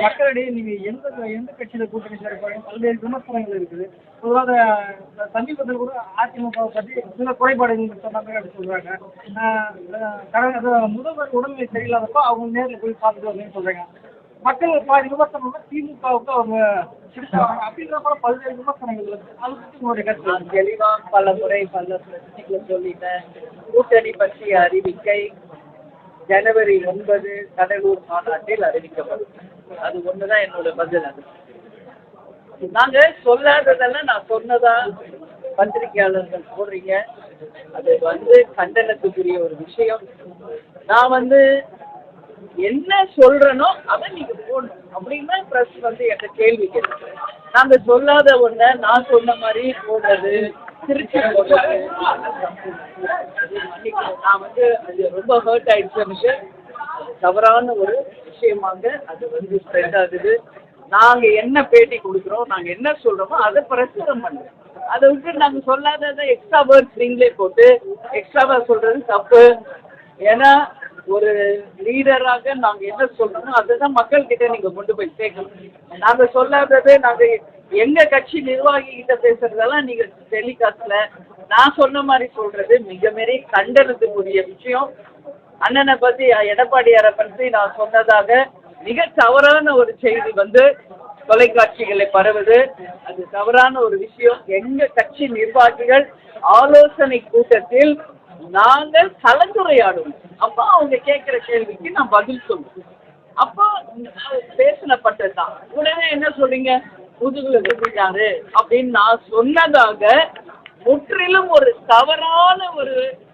மக்களிடையே நீங்க எந்த எந்த கட்சியில கூட்டணி சேர போறீங்க பல்வேறு விமர்சனங்கள் இருக்குது. பொதுவாக இந்த சமீபத்தில் கூட அதிமுக பற்றி சில குறைபாடுகள் சொன்னாங்க அப்படி சொல்றாங்க. ஆஹ் கடந்த முதல்வர் உடல்நிலை சரியில்லாதப்போ அவங்க நேரில் போய் பார்த்துட்டு வரணும்னு சொல்றாங்க. மக்கள் பாதி விமர்சனம் திமுகவுக்கு அவங்க பிடிச்சாங்க அப்படின்ற போல பல்வேறு விமர்சனங்கள் இருக்கு. அதை பற்றி உங்களுடைய கருத்து நான் பல முறை பல பிரச்சனைகளை சொல்லிட்டேன். கூட்டணி பற்றிய அறிவிக்கை ஜனவரி ஒன்பது கடலூர் மாநாட்டில் அறிவிக்கப்படும் அது ஒண்ணுதான் என்னோட பதில் அது. நாங்க சொல்லாததெல்லாம் நான் சொன்னதா பத்திரிகையாளர்கள் போடுறீங்க அது வந்து கண்டனத்துக்குரிய ஒரு விஷயம். நான் வந்து என்ன சொல்றேனோ அதை நீங்க போடணும். அப்படின்னா பிரஸ் வந்து என்கிட்ட கேள்வி கேட்குறேன் நாங்க சொல்லாத ஒண்ண நான் சொன்ன மாதிரி போடுறது திருச்சி போடுறது. நான் வந்து அது ரொம்ப ஹர்ட் ஆயிடுச்சு தவறான ஒரு விஷயமாக அது வந்து ஸ்ப்ரெட் ஆகுது. நாங்க என்ன பேட்டி கொடுக்குறோம் நாங்க என்ன சொல்றோமோ அதை பிரசுரம் பண்ணுறோம் அதை விட்டு நாங்க சொல்லாததை எக்ஸ்ட்ரா வேர்ட்ஸ் நீங்களே போட்டு எக்ஸ்ட்ராவா சொல்றது தப்பு. ஏன்னா ஒரு லீடராக நாங்க என்ன சொல்றோமோ அதுதான் மக்கள் கிட்ட நீங்க கொண்டு போய் சேர்க்கணும். நாங்க சொல்லாததை நாங்க எங்க கட்சி நிர்வாகி கிட்ட பேசுறதெல்லாம் நீங்க டெலிகாஸ்ட்ல நான் சொன்ன மாதிரி சொல்றது மிக மிக கண்டனத்துக்குரிய விஷயம். அண்ணனை பத்தி எடப்பாடியாரை பற்றி நான் சொன்னதாக மிக தவறான ஒரு செய்தி வந்து தொலைக்காட்சிகளை பரவுது. அது தவறான ஒரு விஷயம். எங்க கட்சி நிர்வாகிகள் ஆலோசனை கூட்டத்தில் நாங்கள் கலந்துரையாடும் அப்போ அவங்க கேட்கிற கேள்விக்கு நான் பதில் சொல்லுவேன் அப்போ பேசினப்பட்டது தான் உடனே என்ன சொல்றீங்க? முதுகுல குத்திட்டாரு அப்படின்னு நான் சொன்னதாக முற்றிலும் ஒரு தவறான ஒரு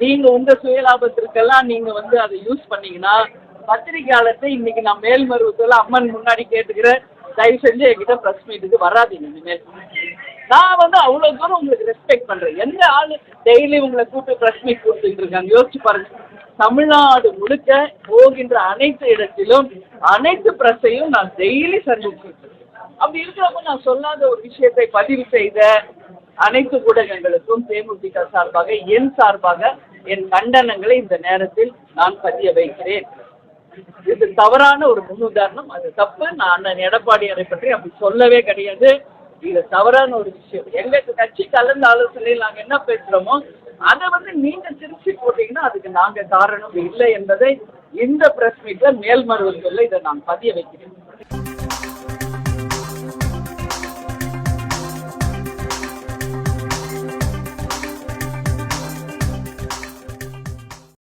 நீங்க உங்க சுயலாபத்திற்கெல்லாம் நீங்க வந்து அதை யூஸ் பண்ணீங்கன்னா பத்திரிகையாளர்கிட்ட இன்னைக்கு நான் மேல்மருவத்துல அம்மன் முன்னாடி கேட்டுக்கிறேன். தயவு செஞ்சு என்கிட்ட ப்ரெஸ் மீட்டுக்கு வராதீங்க இனிமேல். நான் வந்து அவ்வளோ தூரம் உங்களுக்கு ரெஸ்பெக்ட் பண்றேன். எந்த ஆளு டெய்லி உங்களை கூப்பிட்டு ப்ரெஸ் மீட் கொடுத்துட்டு இருக்காங்க? யோசிச்சு பாருங்க. தமிழ்நாடு முழுக்க போகின்ற அனைத்து இடத்திலும் அனைத்து பிரஸையும் நான் டெய்லி சந்திச்சிருக்கேன் அப்படி இருக்கிறப்ப நான் சொல்லாத ஒரு விஷயத்தை பதிவு செய்த அனைத்து ஊடகங்களுக்கும் தேமுதிக சார்பாக என் சார்பாக என் கண்டனங்களை இந்த நேரத்தில் நான் பதிய வைக்கிறேன். இது தவறான ஒரு முன்னுதாரணம். அது தப்பு. நான் அண்ணன் எடப்பாடியாரை பற்றி அப்படி சொல்லவே கிடையாது. இது தவறான ஒரு விஷயம். எங்க கட்சி கலந்த ஆலோசனையில் நாங்க என்ன பேசுறோமோ அதை வந்து நீங்க திருச்சி போட்டீங்கன்னா அதுக்கு நாங்க காரணம் இல்லை என்பதை இந்த பிரஸ் மீட்ல மேல்மருவத்தில் இதை நான் பதிய வைக்கிறேன்.